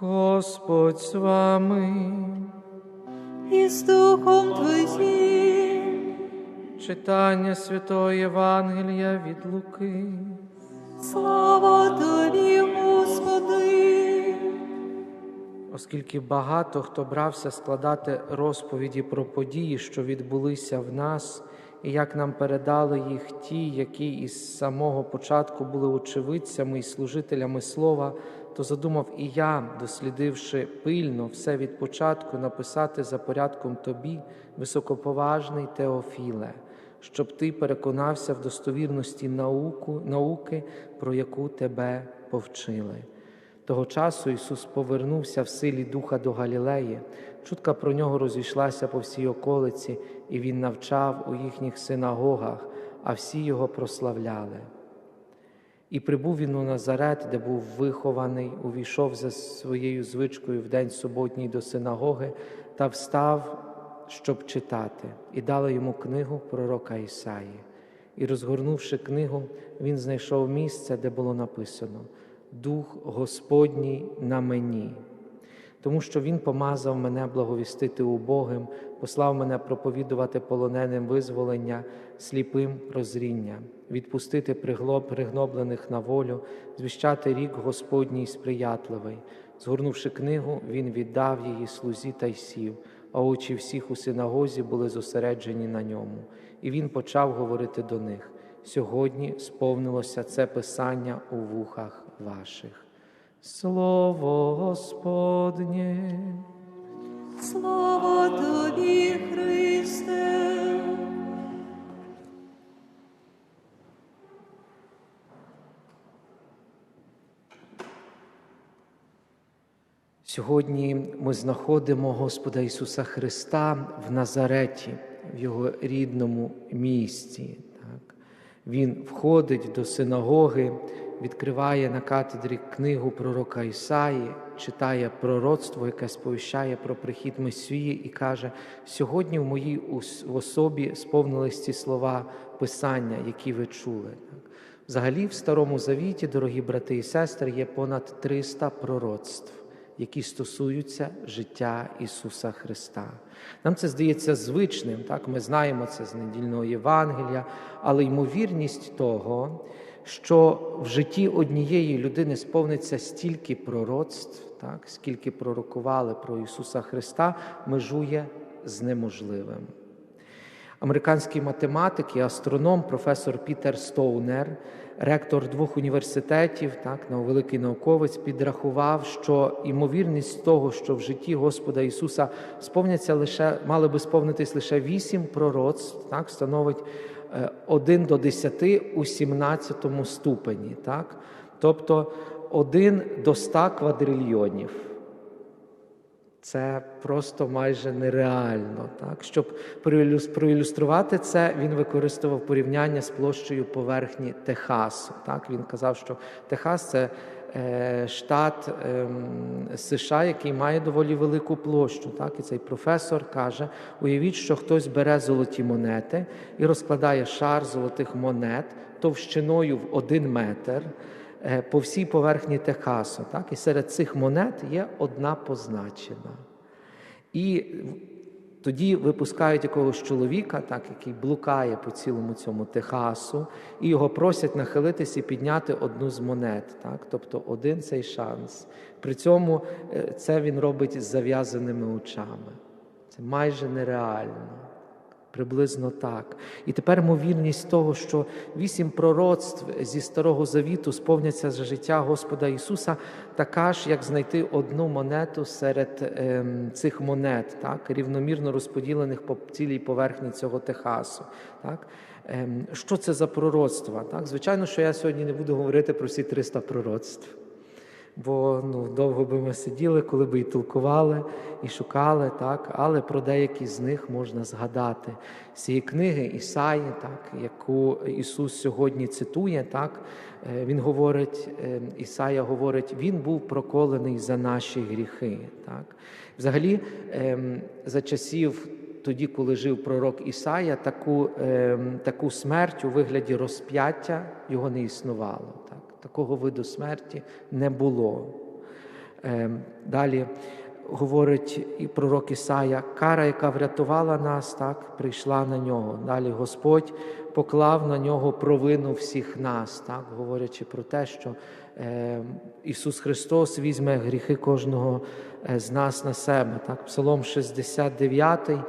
Господь з вами. і з Духом Твоїм. Читання Святого Євангелія від Луки. Слава Тобі, Господи! Оскільки багато хто брався складати розповіді про події, що відбулися в нас, і як нам передали їх ті, які із самого початку були очевидцями і служителями слова, то задумав і я, дослідивши пильно все від початку, написати за порядком тобі, високоповажний Теофіле, щоб ти переконався в достовірності науку, науки, про яку тебе повчили. Того часу Ісус повернувся в силі Духа до Галілеї. Чутка про нього розійшлася по всій околиці, і Він навчав у їхніх синагогах, а всі його прославляли. І прибув він у Назарет, де був вихований, увійшов за своєю звичкою в день суботній до синагоги та встав, щоб читати, і дали йому книгу пророка Ісаї. І, розгорнувши книгу, він знайшов місце, де було написано Дух Господній на мені, тому що Він помазав мене благовістити убогим, послав мене проповідувати полоненим визволення, сліпим прозріння, відпустити приглоб, пригноблених на волю, звіщати рік Господній сприятливий. Згорнувши книгу, він віддав її слузі та й сів, а очі всіх у синагозі були зосереджені на ньому. І він почав говорити до них. Сьогодні сповнилося це писання у вухах ваших. Слово Господнє. Слава Тобі, Христе! Сьогодні ми знаходимо Господа Ісуса Христа в Назареті, в Його рідному місті. Так. Він входить до синагоги, відкриває на катедрі книгу пророка Ісаї, читає пророцтво, яке сповіщає про прихід Месії, і каже: сьогодні в моїй ос- особі сповнились ці слова Писання, які ви чули. Взагалі, в Старому Завіті, дорогі брати і сестри, є понад 300 пророцтв які стосуються життя Ісуса Христа. Нам це здається звичним, так? ми знаємо це з недільного Євангелія, але ймовірність того, що в житті однієї людини сповниться стільки пророцтв, так? скільки пророкували про Ісуса Христа, межує з неможливим. Американський математик і астроном, професор Пітер Стоунер, ректор двох університетів, так, великий науковець, підрахував, що ймовірність того, що в житті Господа Ісуса сповняться лише, мали би сповнитись лише вісім пророцтв, так, становить 1 до 10 у 17 ступені. Так? Тобто 1 до 100 квадрильйонів. Це просто майже нереально. Так? Щоб проілюс- проілюструвати це, він використовував порівняння з площею поверхні Техасу. Так? Він казав, що Техас це е, штат ем, США, який має доволі велику площу. Так? І цей професор каже: уявіть, що хтось бере золоті монети і розкладає шар золотих монет товщиною в один метр по всій поверхні Техасу. Так? І серед цих монет є одна позначена. І тоді випускають якогось чоловіка, так, який блукає по цілому цьому Техасу, і його просять нахилитися і підняти одну з монет. Так? Тобто один цей шанс. При цьому е, це він робить з зав'язаними очами. Це майже нереально. Приблизно так. І тепер ймовірність того, що вісім пророцтв зі Старого Завіту сповняться за життя Господа Ісуса, така ж, як знайти одну монету серед ем, цих монет, так, рівномірно розподілених по цілій поверхні цього Техасу. Так. Ем, що це за пророцтва? Так? Звичайно, що я сьогодні не буду говорити про всі 300 пророцтв. Бо ну, довго би ми сиділи, коли би і толкували, і шукали, так? але про деякі з них можна згадати. З цієї книги Ісаї, так, яку Ісус сьогодні цитує, так, е, Він говорить, е, Ісая говорить, Він був проколений за наші гріхи. Так? Взагалі, ем, за часів тоді, коли жив пророк Ісая, таку, ем, таку смерть у вигляді розп'яття його не існувало. Так? Такого виду смерті не було. Е, Далі говорить і пророк Ісая, кара, яка врятувала нас, так, прийшла на нього. Далі Господь поклав на нього провину всіх нас, так, говорячи про те, що е, Ісус Христос візьме гріхи кожного е, з нас на себе. Так, Псалом 69, е,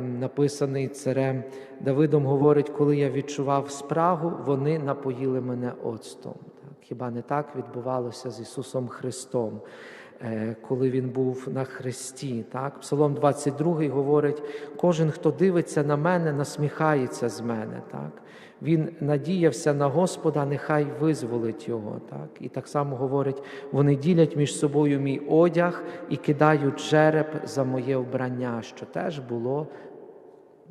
написаний царем Давидом, говорить, коли я відчував спрагу, вони напоїли мене оцтом. Хіба не так відбувалося з Ісусом Христом? Е, Коли він був на хресті, так Псалом 22 говорить: кожен, хто дивиться на мене, насміхається з мене. Так він надіявся на Господа, нехай визволить його. Так і так само говорить: вони ділять між собою мій одяг і кидають жереб за моє вбрання, що теж було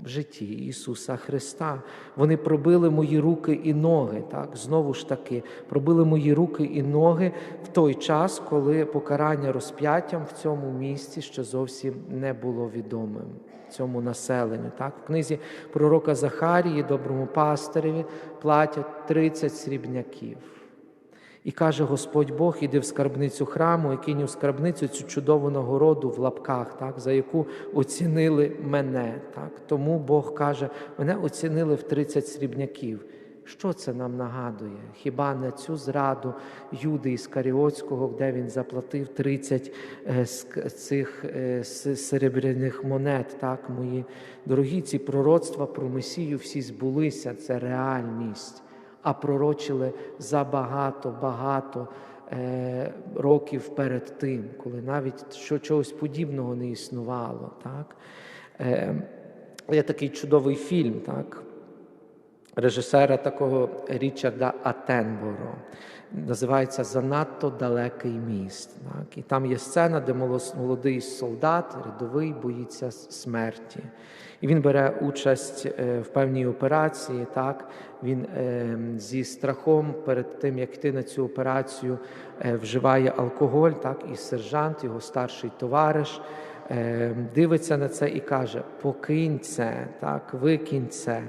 в житті Ісуса Христа. Вони пробили мої руки і ноги. Так, знову ж таки, пробили мої руки і ноги в той час, коли покарання розп'яттям в цьому місці ще зовсім не було відомим цьому населенню. Так, в книзі пророка Захарії, доброму пастиреві, платять 30 срібняків. І каже Господь Бог, іди в скарбницю храму і кинь у скарбницю цю чудову нагороду в лапках, так, за яку оцінили мене. Так. Тому Бог каже, мене оцінили в 30 срібняків. Що це нам нагадує? Хіба не цю зраду Юди Іскаріотського, де він заплатив 30 е, цих е, серебряних монет? Так, мої дорогі, ці пророцтва про Месію всі збулися, це реальність а пророчили забагато, багато е, років перед тим, коли навіть що, чогось подібного не існувало. Так? Е, є такий чудовий фільм, так? Режисера такого Річарда Атенборо. Називається Занадто далекий міст. Так? І там є сцена, де молодий солдат, рядовий, боїться смерті. І він бере участь е, в певній операції. Так? Він е, зі страхом перед тим, як йти на цю операцію, е, вживає алкоголь, так? і сержант, його старший товариш, дивиться на це і каже: покинь це, так, викинь це.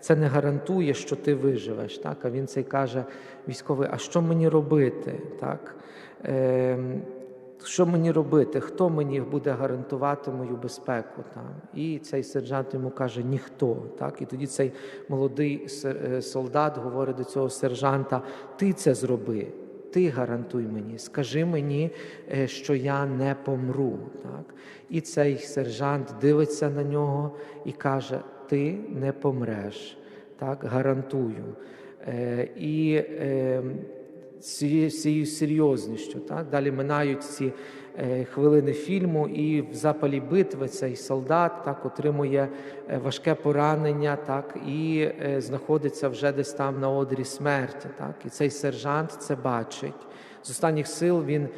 Це не гарантує, що ти виживеш. Так? А він цей каже, військовий, а що мені робити? Так? Е, що мені робити? Хто мені буде гарантувати мою безпеку? Там? І цей сержант йому каже, ніхто. Так? І тоді цей молодий е, солдат говорить до цього сержанта: ти це зроби. Ти гарантуй мені, скажи мені, е, що я не помру. Так? І цей сержант дивиться на нього і каже: Ти не помреш, так, гарантую. Е, І е, цією серйозністю. Так? Далі минають ці е, хвилини фільму, і в запалі битви цей солдат так, отримує е, важке поранення так, і е, знаходиться вже десь там на одрі смерті. Так? І цей сержант це бачить. З останніх сил він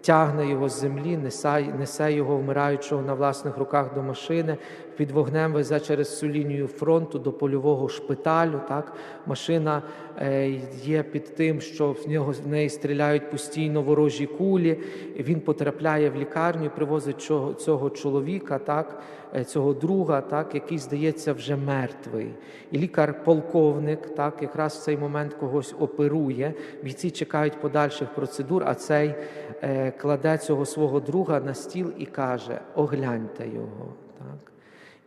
тягне його з землі, несе, несе його вмираючого на власних руках до машини, під вогнем везе через всю лінію фронту до польового шпиталю. Так? Машина е, є під тим, що в нього в неї стріляють постійно ворожі кулі. Він потрапляє в лікарню, привозить цього, чоловіка, так? е, цього друга, так? який здається вже мертвий. І лікар-полковник, так, якраз в цей момент когось оперує. Бійці чекають подальших процедур, а цей е, кладе цього свого друга на стіл і каже: огляньте його. Так.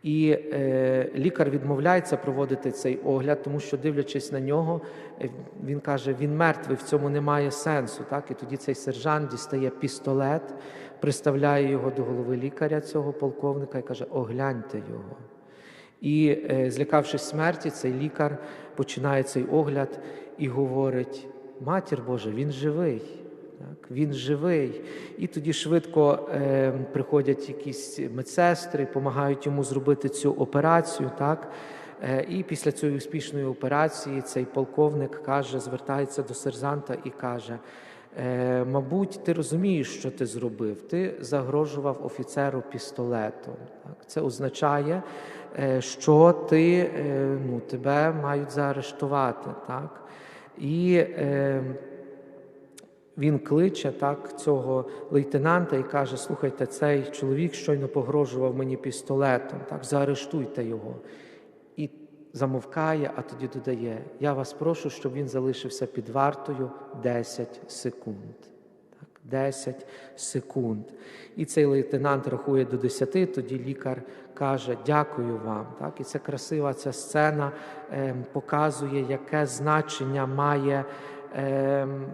І е, лікар відмовляється проводити цей огляд, тому що, дивлячись на нього, е, він каже, він мертвий, в цьому немає сенсу. Так? І тоді цей сержант дістає пістолет, приставляє його до голови лікаря, цього полковника, і каже: огляньте його. І, е, злякавшись смерті, цей лікар починає цей огляд і говорить: Матір Божа, він живий. Так, він живий. І тоді швидко е, приходять якісь медсестри, допомагають йому зробити цю операцію. Так? Е, і після цієї успішної операції цей полковник каже, звертається до сержанта і каже: е, Мабуть, ти розумієш, що ти зробив. Ти загрожував офіцеру пістолетом. Так? Це означає, е, що ти, е, ну, тебе мають заарештувати. Так? І е, він кличе так цього лейтенанта і каже: Слухайте, цей чоловік щойно погрожував мені пістолетом, так, заарештуйте його. І замовкає, а тоді додає: Я вас прошу, щоб він залишився під вартою 10 секунд. Так, 10 секунд. І цей лейтенант рахує до 10, тоді лікар каже Дякую вам. Так? І це красива ця сцена ем, показує, яке значення має. ем,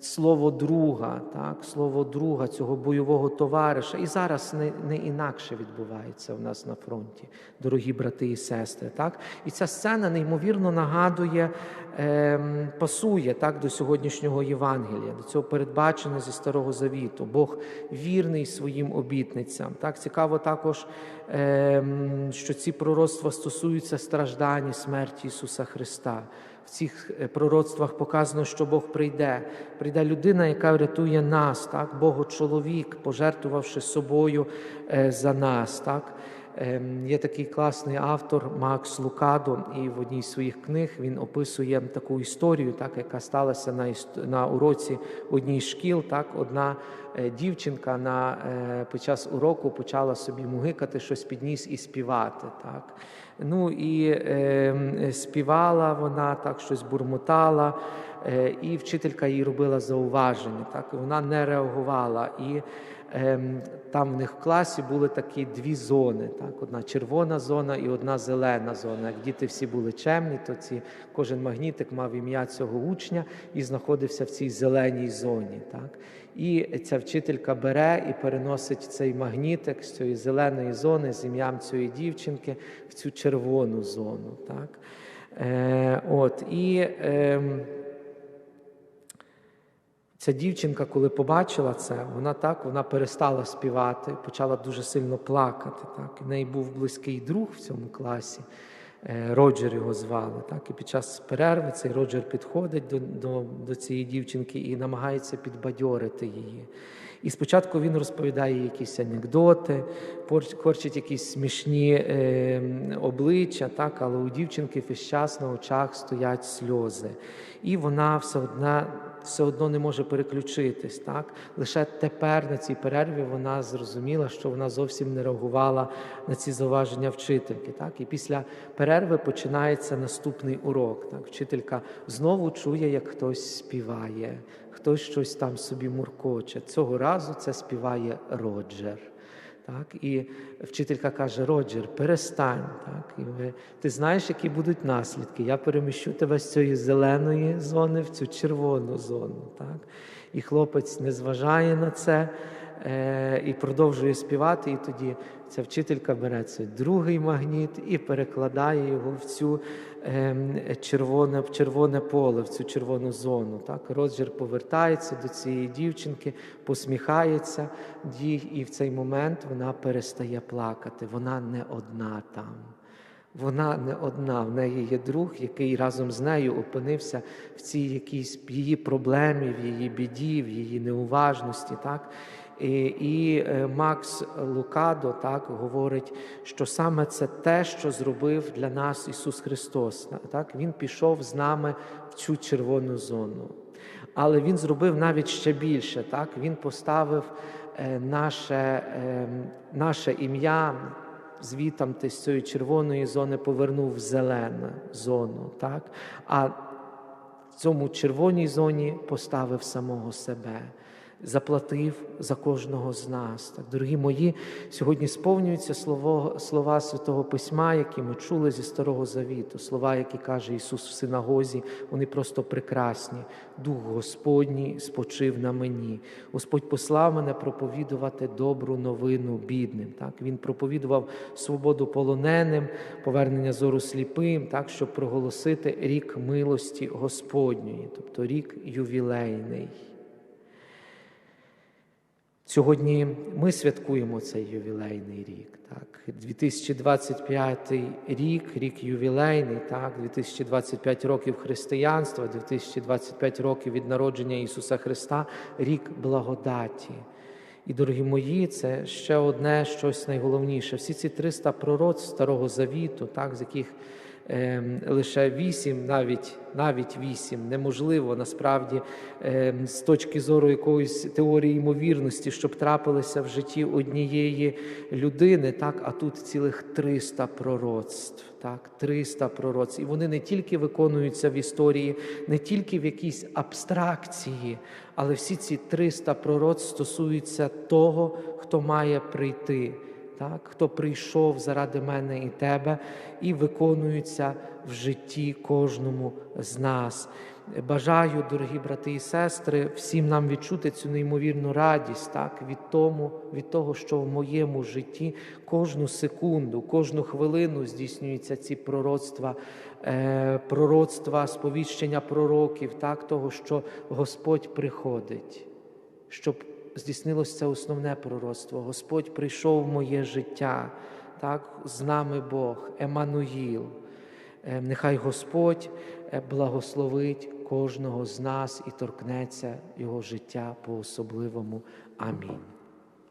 Слово друга, так, слово друга, цього бойового товариша. І зараз не, не інакше відбувається в нас на фронті, дорогі брати і сестри. Так? І ця сцена неймовірно нагадує, ем, пасує так, до сьогоднішнього Євангелія, до цього передбачено зі Старого Завіту. Бог вірний своїм обітницям. Так? Цікаво також, ем, що ці пророцтва стосуються страждань і смерті Ісуса Христа. В цих е, пророцтвах показано, що Бог прийде. Прийде людина, яка врятує нас, так? Богочоловік, пожертвувавши собою е, за нас. Так? Ем, Є такий класний автор Макс Лукадо, і в одній з своїх книг він описує таку історію, так, яка сталася на, на уроці одній шкіл. Так, одна е, дівчинка на, е, під час уроку почала собі мугикати щось під ніс і співати. Так. Ну і е, співала вона, так, щось бурмотала, е, і вчителька їй робила зауваження. Так, вона не реагувала. І Там в них в класі були такі дві зони: так, одна червона зона і одна зелена зона. Як діти всі були чемні, то ці, кожен магнітик мав ім'я цього учня і знаходився в цій зеленій зоні. Так. І ця вчителька бере і переносить цей магнітик з цієї зеленої зони з ім'ям цієї дівчинки в цю червону зону. Так. Е, от, і... ем, Ця дівчинка, коли побачила це, вона так вона перестала співати, почала дуже сильно плакати. Так. В неї був близький друг в цьому класі, е, Роджер його звали. Так. І під час перерви цей Роджер підходить до, до, до цієї дівчинки і намагається підбадьорити її. І спочатку він розповідає якісь анекдоти, корчить якісь смішні е, обличчя, так, але у дівчинки весь час на очах стоять сльози. І вона все одна все одно не може переключитись. Так? Лише тепер на цій перерві вона зрозуміла, що вона зовсім не реагувала на ці зауваження вчительки. Так? І після перерви починається наступний урок. Так? Вчителька знову чує, як хтось співає, хтось щось там собі муркоче. Цього разу це співає Роджер. Так, і вчителька каже: Роджер, перестань. Так, і ви, ти знаєш, які будуть наслідки. Я переміщу тебе з цієї зеленої зони в цю червону зону. Так? І хлопець не зважає на це е, і продовжує співати. І тоді ця вчителька бере цей другий магніт і перекладає його в цю ем, червоне, червоне поле, в цю червону зону. Так? Роджер повертається до цієї дівчинки, посміхається їй, і в цей момент вона перестає плакати. Вона не одна там. Вона не одна, в неї є друг, який разом з нею опинився в цій якійсь її проблемі, в її біді, в її неуважності. Так? І, і е, Макс Лукадо так говорить, що саме це те, що зробив для нас Ісус Христос. Так? Він пішов з нами в цю червону зону. Але Він зробив навіть ще більше. Так? Він поставив е, наше, е, наше ім'я звітам ти з цієї червоної зони повернув в зелену зону. Так? А в цьому червоній зоні поставив самого себе, заплатив за кожного з нас. Так, дорогі мої, сьогодні сповнюються слово, слова Святого Письма, які ми чули зі Старого Завіту, слова, які каже Ісус в синагозі, вони просто прекрасні. Дух Господній спочив на мені. Господь послав мене проповідувати добру новину бідним. Так? Він проповідував свободу полоненим, повернення зору сліпим, так, щоб проголосити рік милості Господньої, тобто рік ювілейний. Сьогодні ми святкуємо цей ювілейний рік. Так? 2025 рік, рік ювілейний, так? 2025 років християнства, 2025 років від народження Ісуса Христа, рік благодаті. І, дорогі мої, це ще одне щось найголовніше. Всі ці 300 пророцтв Старого Завіту, так, з яких ем, лише вісім, навіть навіть вісім. Неможливо насправді ем, з точки зору якоїсь теорії ймовірності, щоб трапилося в житті однієї людини, так, а тут цілих 300 пророцтв. Так, 300 пророцтв. І вони не тільки виконуються в історії, не тільки в якійсь абстракції, але всі ці 300 пророцтв стосуються того, хто має прийти так, хто прийшов заради мене і тебе, і виконуються в житті кожному з нас. Бажаю, дорогі брати і сестри, всім нам відчути цю неймовірну радість так, від, тому, від того, що в моєму житті кожну секунду, кожну хвилину здійснюються ці пророцтва, е, пророцтва, сповіщення пророків, так, того, що Господь приходить, щоб здійснилося це основне пророцтво. Господь прийшов в моє життя, так, з нами Бог, Еммануїл. Е, Нехай Господь е, благословить кожного з нас і торкнеться його життя по особливому. Амінь.